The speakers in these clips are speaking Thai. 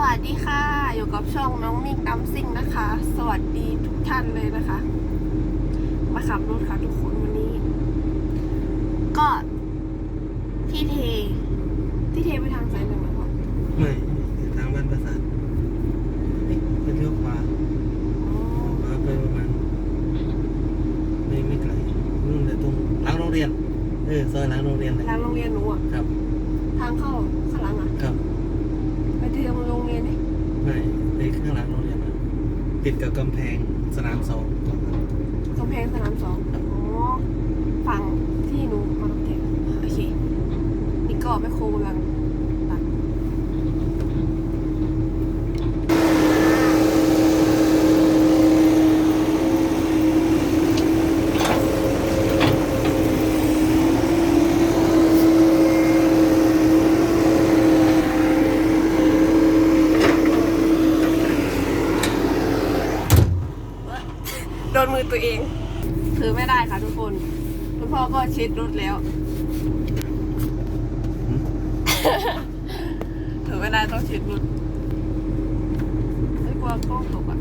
สวัสดีค่ะ อยู่กับช่องน้องมิงดัมซิ่งนะคะ สวัสดีทุกท่านเลยนะคะ มาขับรถค่ะทุกคนวันนี้ ก็ที่เท ที่เทไปทางสายหนึ่งแล้วไม่ทางบ้านประสาทไปเลี้ยวขวาอ๋อขวาไปประมาณไม่ไม่ไกลนู่นแต่ตรงหลังโรงเรียนเออซอยหลังโรงเรียนเลยร้านโรงเรียนหนูอะครับ ทางเข้าข้างหลังอะครับ ไปเทมโรงเรียนนี่ไม่ไปข้างหลังโรงเรียนนะติดกับกำแพงสนามสองกำแพงสนามสองอ๋อฝั่งที่หนูมาลงเทโอเค นี่ก็ไปโคกำลังตัด โดนมือตัวเอง ถือไม่ได้ค่ะทุกคนคุณพ่อ ก็เช็ดรถแล้วถือไม่ได้ต้องเช็ดรถไม่กลัวกล้องตกอะ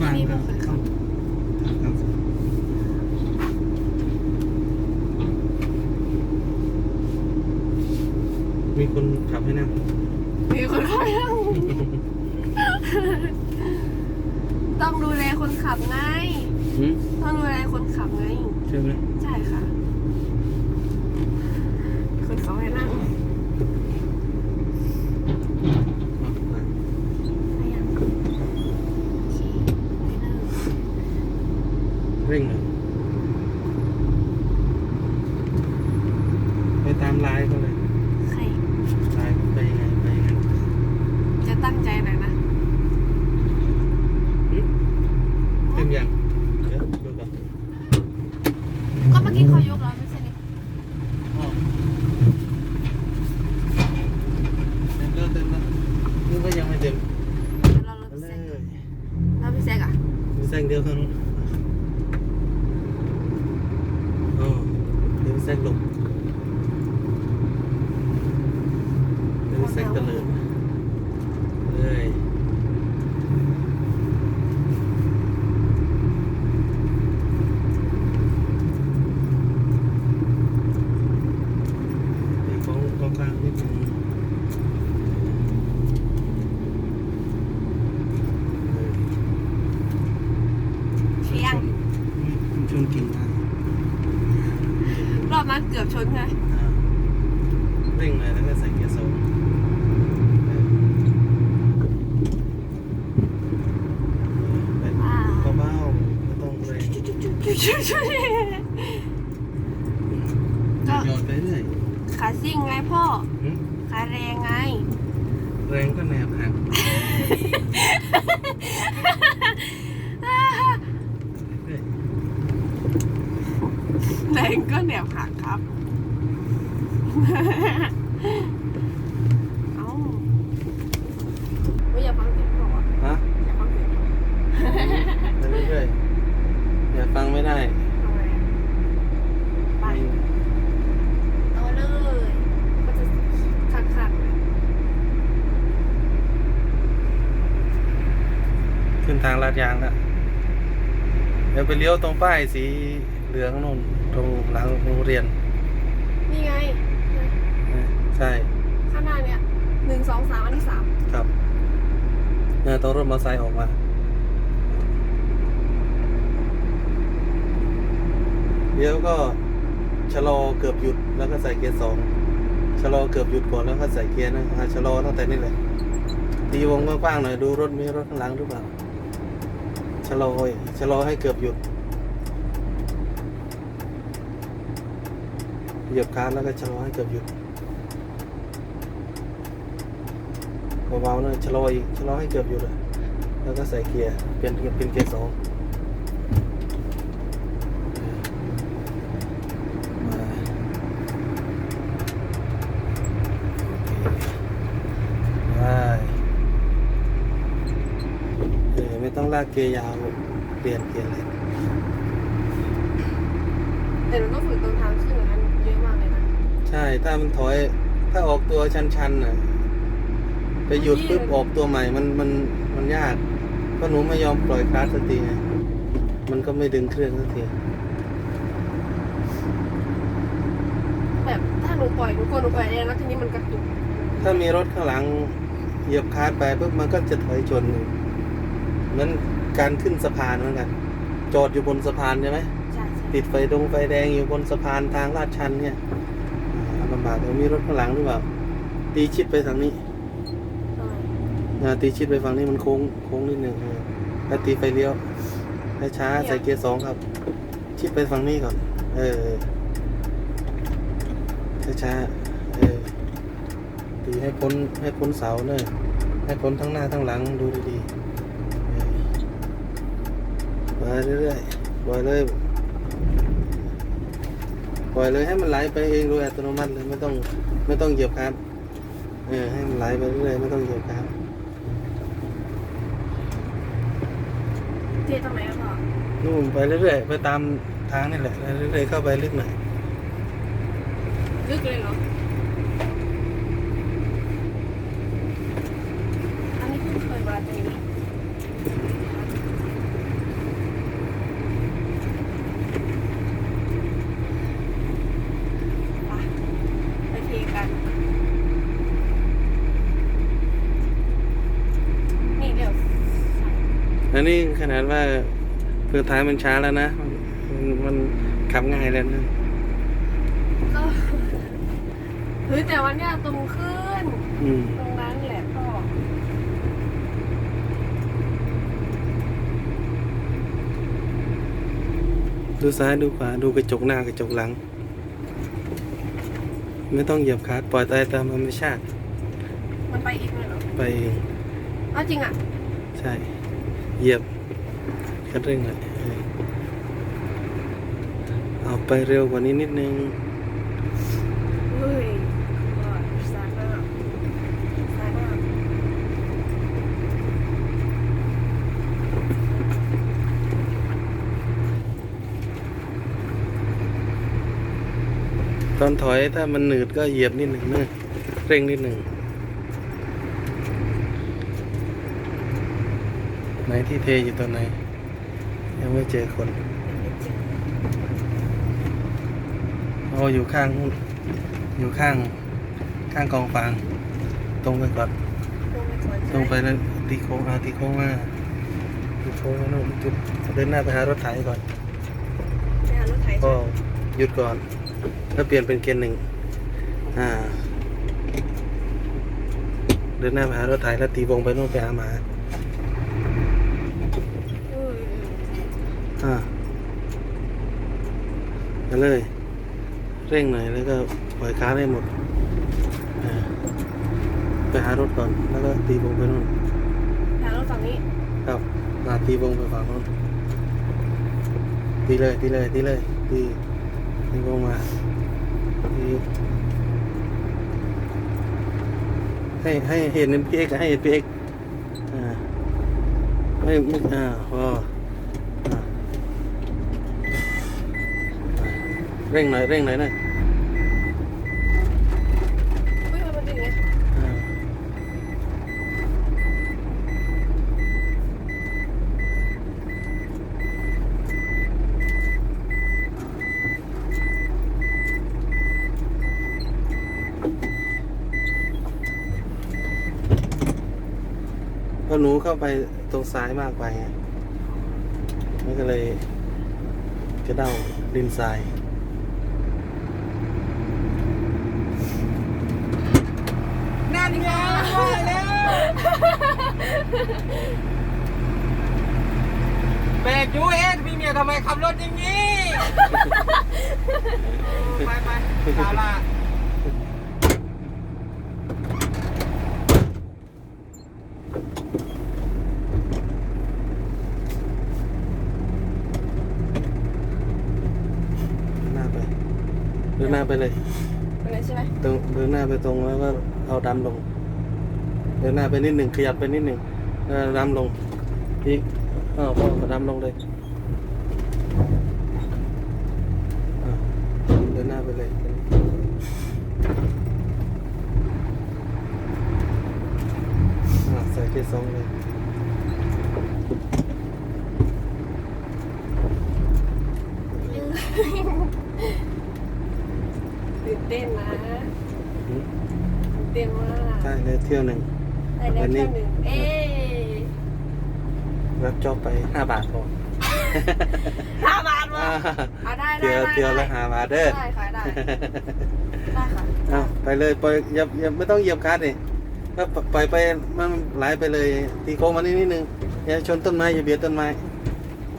วาง นี่ ค ไม่ รับ เคยขับ ครับมีคนขับให้นั่ง มีคนขับยังต้องดูแลคนขับไง หืม ต้องดูแล คนขับไง ใช่ไหมใช่ค่ะ คนเขาให้นั่ง อะไป ไปยังโอเคไปนั่ง เร่งหน่อยไปตามไลน์เขาเลย ใคร ไลน์เขาไปยังไงไปยังไง จะตั้งใจหน่อยนะ เต็มยังเดี๋ยวดูก่อน ก็เมื่อกี้เขายกแล้วไม่ใช่นี่ อ๋อเต็มแล้วเต็มแล้วนี่ก็ยังไม่เต็ม เดี๋ยวเราเรา เอา ไป เล แซง ย เราไปแซงอะ มีแซงเดียวเท่านั้นอ๋อเดี๋ยวแซงหลบเดี๋ยว แซงตะเลิดเลยเดี๋ยวของกองกลางนิดนึงเที่ยงชนกิ่งมารอบนั้นเกือบชนไหมอ่าเร่งเลยแล้วก็ใส่เกียร์สองเออเออเป็นเบาๆไม่ต้องเร่ง จุ๊ จุ๊จุ๊จุ๊จุ๊จุ๊หยอดไปเรื่อยขาซิ่งไงพ่อหึขาแรงไง แรงก็แนบหักเรื่อยแรงก็แนวหักครับ เอ้าไม่อยากฟังเสียงพ่อวะ ฮะ อยากฟังเสียงพ่อ ไปเรื่อยๆอย่าฟังไม่ได้ ทำไมอะไปเอาเลยก็จะคักๆเลย ขึ้นทางลาดยางแล้วเดี๋ยวไปเลี้ยวตรงป้ายสีเหลืองนู่นตรงหลังโรงเรียน นี่ไง ใช่ข้างหน้าเนี่ยหนึ่งสองสามอันที่สามครับเนี่ยต้องรถมอเตอร์ไซค์ออกมาเดี๋ยวก็ชะลอเกือบหยุดแล้วก็ใส่เกียร์สองชะลอเกือบหยุดก่อนแล้วก็ใส่เกียร์นะอะชะลอตั้งแต่นี่แหละตีวงกว้างๆหน่อยดูรถมีรถข้างหลังหรือเปล่า ชะลอชะลอให้เกือบหยุด เหยียบคานแล้วก็ชะลอให้เกือบหยุดเบาๆหน่อยชะลออีกชะลอให้เกือบหยุดแล้วก็ใส่เกียร์เป็นเป็นเกียร์สอง มาได้เอ อไม่ต้องลากเกียร์ยาวเปลี่ยนเกียร์เลยแต่หนูต้องฝึกตรงทางขึ้นอย่างนั้นเยอะมากเลยนะช่ถ้ามันถอย ถ้าออกตัวชันๆน่ะไปหยุดปุ๊บออกตัวใหม่มันมันมันยากเพราะหนูไม่ยอมปล่อยคลาสสักทีไงมันก็ไม่ดึงเครื่องสักทีแบบถ้าหนูปล่อยหนูกลัวหนูปล่อยแรงแล้วทีนี้มันกระตุกถ้ามีรถข้างหลังเหยียบคลาสไปปุ๊บมันก็จะถอยชน เหมือนการขึ้นสะพานเหมือนกัน จอดอยู่บนสะพานใช่ไหมใช่ใช่ติดไฟดงไฟแดงอยู่บนสะพานทางลาดชันเนี่ยอ่าลำบากแต่มีรถข้างหลังหรือเปล่าตีชิดไปทางนี้เอออ่าตีชิดไปฝั่งนี้มันโค้งโค้งนิดหนึ่งเออแล้วตีไฟเลี้ยวแล้วช้าใส่เกียร์สองครับ ชิดไปฝั่งนี้ก่อน เออช้าช้าๆเออตีให้พ้นให้พ้นเสาเนอะให้พ้นทั้งหน้าทั้งหลังดูดีๆ เออไปเรื่อยๆปล่อยเลยปล่อยเลยให้มันไหลไปเองโดยอัตโนมัติเลยไม่ต้องไม่ต้องเหยียบคลันเออให้มันไหลไปเรื่อยๆไม่ต้องเหยียบคลันเทตรงไหนอะพ่อนู่นไปเรื่อยๆไปตามทางนี่แหละไปเรื่อยๆเข้าไปลึกหน่อยลึกเลยเหรออันนี้เพิ่งเคยมาตรงนี้ไปไปเทกัน นี่เดี๋ยวใส่ อันนี้ขนาดว่าเพื่อท้ายมันช้าแล้วนะ มันมันขับง่ายแล้วนะก็เฮ้ยแต่วันเนี้ยตรงขึ้น อืมตรงนั้นแหละพ่อดูซ้ายดูขวาดูกระจกหน้ากระจกหลัง ไม่ต้องเหยียบคลัดปล่อยตายตามธรรมชาติ มันไปอีกเลยเหรอไปเองอ้าวจริงอะ ใช่ เหยียบคันเร่งหน่อยเออเอาไปเร็วกว่านี้นิดนึงเฮ้ยว่าซาหน้าซาหน้าตอนถอยถ้ามันหนืดก็เหยียบนิดหนึ่งเนอะเร่งนิดหนึ่ง ไหนที่เทอยู่ตอนไหน ยังไม่เจอคนไม่เจออ๋ออยู่ข้างนู่นอยู่ข้าง ข้างกองฟาง ตรงไปก่อนลงไปก่อนตรงไปแล้วตีโค้งอาตีโค้งมาตีโค้งมานู่นจุดเดินหน้าไปหารถไถก่อนไปหารถไถก็หยุดก่อน แล้วเปลี่ยนเป็นเกียร์หนึ่งอ่า เดินหน้าไปหารถไถแล้วตีวงไปนู่นไปหาหมา เออ อ่าไปเลย เร่งหน่อยแล้วก็ปล่อยค้าได้หมดอ่าไปหารถก่อน แล้วก็ตีวงไปนู่นหารถฝั่งนี้ ครับมาตีวงไปฝั่งนู้นตีเลยตีเลยตีเลยตีตีวงมาตีให้ให้เห็นพีเอ็กให้เห็นพีเอ็กอ่าไม่ไม่อ่าพออ่าเร่งหน่อยเร่งหน่อยนะเฮ้ยมันเป็นอย่างเงี้ยอ่าเพราะหนูเข้าไปตรงซ้ายมากไปไงมันก็เลยกระเด้าดินทราย นั่น ไงว่าแล้วแบกยูเอ็นมีเมียทำไมขับรถอย่างนี้ไปไปตาละเดินหน้าไปเดินหน้าไปเลย เป็นไรใช่ไหมตรงเดินหน้าไปตรงแล้วก็เอาดำลง เดินหน้าไปนิดหนึ่งขยับไปนิดหนึ่งดำลงอีกอ้อวพอดำลงเลยเดินหน้าไปเลยใส่เกียสองเลยตื่นเต้นนะตื่นเต้นมากใช่เลยเที่ยวหนึ่ง ได้แล้ววันนี้แค่หนึ่งเอ๊ะรับจอบไปห้าบาทพอห้าบาทวะอะได้ได้เที่ยวได้เที่ยวละได้ห้าบาทเด้อได้ค่ะได้ได้ค่ะเอาไปเลยปล่อยอย่าอย่าไม่ต้องเหยียบคลัดนี่ก็ปล่อยไปมันไหลไปเลยตีโค้งมานิดนิดนึงอย่าชนต้นไม้อย่าเบียดต้นไม้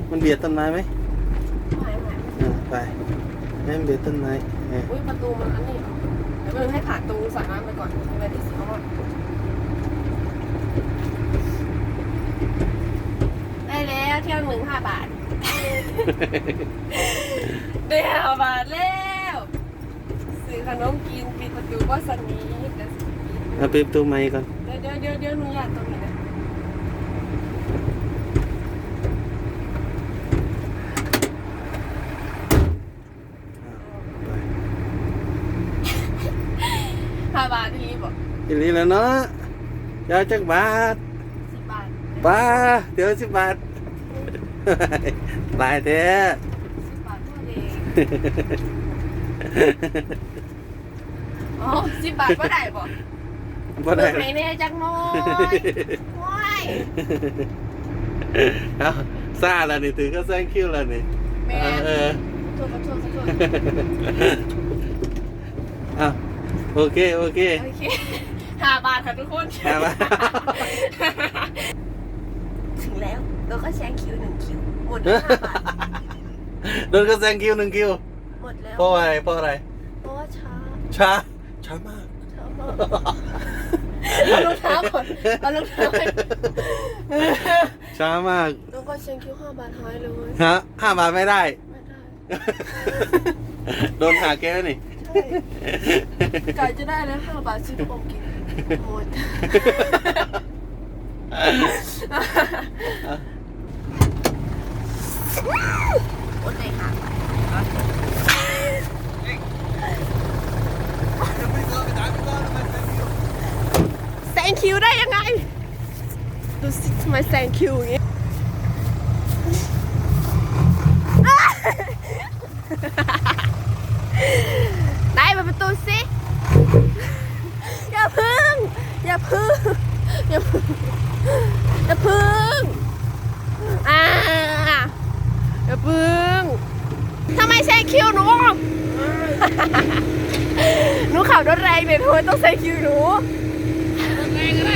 มันเบียดต้นไม้ไหมไม่ไม่อ่าไปไม่ให้มันเบียดต้นไม้เอออุ้ยประตูมันอันนี้เหรอเดี๋ยวมันให้ผ่านตรงสระน้ำไปก่อนไปที่สีม่วง ได้แล้วเที่ยวหนึ่งห้าบาท ได้ห้าบาทแล้วซื้อขนมกินปิดประตูก็สนิทเดี๋ยวสิปิดเอาปิดประตูไม้ก่อนเดี๋ยวเดี๋ยวเดี๋ยวเดี๋ยวหนูอยากตรงนี้นะไปห้าบาททีบอกอีหลีแล้วเนาะยาวจักบาทสิบบาท ป้าเดี๋ยวสิบบาท ตายแท้สิบบาทเท่านั้นเองอ๋อสิบบาทก็ได้บอกบ่ได้ไหนแน่จักหน้อยว้ายเอาซาแล้วนี่ถือก็แซงคิวแล้วนี่แม่เออขอโทษขอโทษขอโทษเอาโอเค โอเคโอเคห้าบาทค่ะทุกคนห้าบาทถึงแล้ว เราก็แซงคิวหนึ่งคิว หมดแล้วห้าบาทโดนก็แซงคิวหนึ่งคิวหมดแล้วเพราะอะไรเพราะอะไรเพราะว่าช้าช้าช้ามากช้ามากเอารองเท้าก่อนเอารองเท้าไปช้ามากแล้วก็แซงคิวห้าบาทหายเลยฮะห้าบาทไม่ได้ ไม่ได้โดนหาแก้วนี่ใช่กะจะได้แล้วห้าบาทซื้อขนมกินหมด อดเลยค่ะแซงคิวได้ยังไง ดูสิทำไมแซงคิวอย่างนี้ไหนเปิดประตูสิ อย่าพึ่ง อย่าพึ่ง อย่าพึ่ง อย่าพึ่ง อ่า อย่าพึ่ง ทำไมแซงคิวหนู หนูขับรถแรงเนี่ย ทำไมต้องแซงคิวหนูไม่ไม่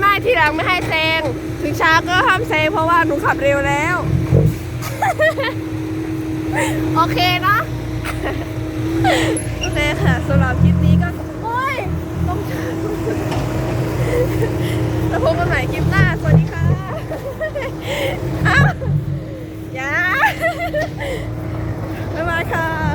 ไม่ทีหลังไม่ให้แซง ถึงช้าก็ห้ามแซงเพราะว่าหนูขับเร็วแล้ว โอเคเนอะโอเคค่ะสำหรับคลิปนี้ก็ โอ้ยต้องแล้วพบกันใหม่คลิปหน้า สวัสดี ค่ะอ้าวอย่าบ๊ายบายค่ะ